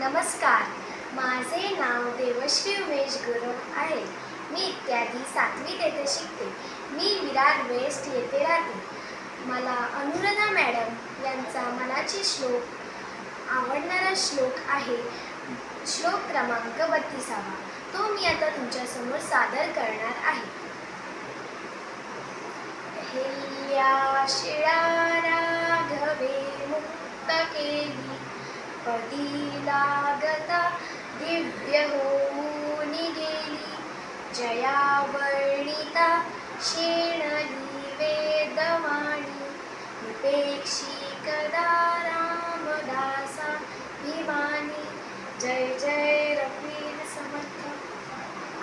नमस्कार. माझे नाव देवश्री उमेश गुरव आहे. मी इत्यादी सातवीत येथे शिकते. मी विरार वेस्ट येथे राहते. मला अनुराधा मॅडम यांचा मनाची श्लोक आवडणारा श्लोक आहे. श्लोक क्रमांक बत्तीसावा. तो मी आता तुमच्यासमोर सादर करणार आहे. शिळा राघवे मुक्त केली. पदी लागता? दिव्य होऊन गेली. जया वर्णिता शेणली वेदवाणी. उपेक्षी कदा रामदासा भिमानी जय जय रघुवीर समर्थ.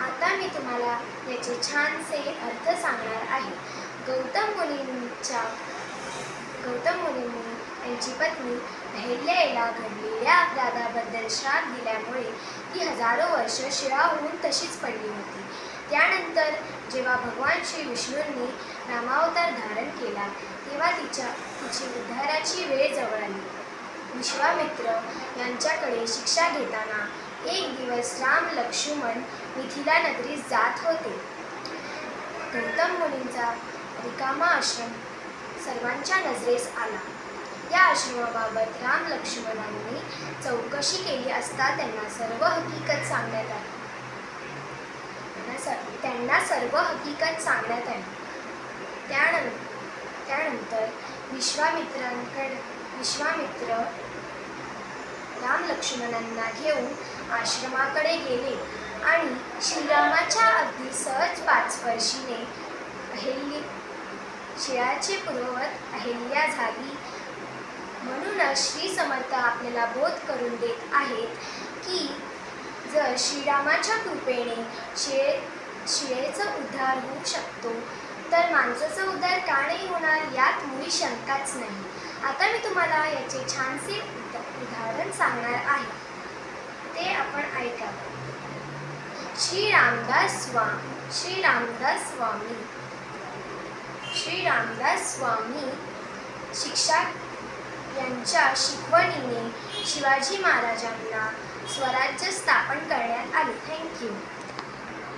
आता मी तुम्हाला याचे छानसे अर्थ सांगणार आहे. गौतम मुनींच्या गौतम मुनींनी यांची पत्नी अहिल्याला घडलेल्या अपराधाबद्दल श्राप दिल्यामुळे ती हजारो वर्ष शिळाहून होऊन तशीच पडली होती. त्यानंतर जेव्हा भगवान श्री विष्णूंनी रामावतार धारण केला तेव्हा तिच्या तिची उद्धाराची वेळ जवळ आली. विश्वामित्र यांच्याकडे शिक्षा घेताना एक दिवस राम लक्ष्मण मिथिला नगरीस जात होते. गौतम मुनींचा रिकामा आश्रम सर्वांच्या नजरेस आला. त्या आश्रमाबाबत राम लक्ष्मणांनी चौकशी केली असता त्यांना सर्व हकीकत सांगण्यात आली. त्यांना सर्व हकीकत सांगण्यात आली. त्यानंतर त्यानंतर विश्वामित्रांकडे विश्वामित्र राम लक्ष्मणांना घेऊन आश्रमाकडे गेले आणि श्रीरामाच्या अगदी सहज पाचवर्षीने अहिल्य शिळाचे पूर्ववत अहिल्या झाली म्हणूनच श्री समर्थ आपल्याला बोध करून देत आहेत की जर श्रीरामाच्या कृपेने शिळे शिळेचा उद्धार होऊ शकतो तर माणसाचा उद्धार का नाही होणार यात मुळी शंकाच नाही. आता मी तुम्हाला याचे छानसे उदाहरण सांगणार आहे. ते आपण ऐका. श्री रामदास स्वामी श्री रामदास स्वामी श्री रामदास स्वामी शिक्षा यांच्या शिकवणीने शिवाजी महाराजांना स्वराज्य स्थापन करण्यात आले. थँक्यू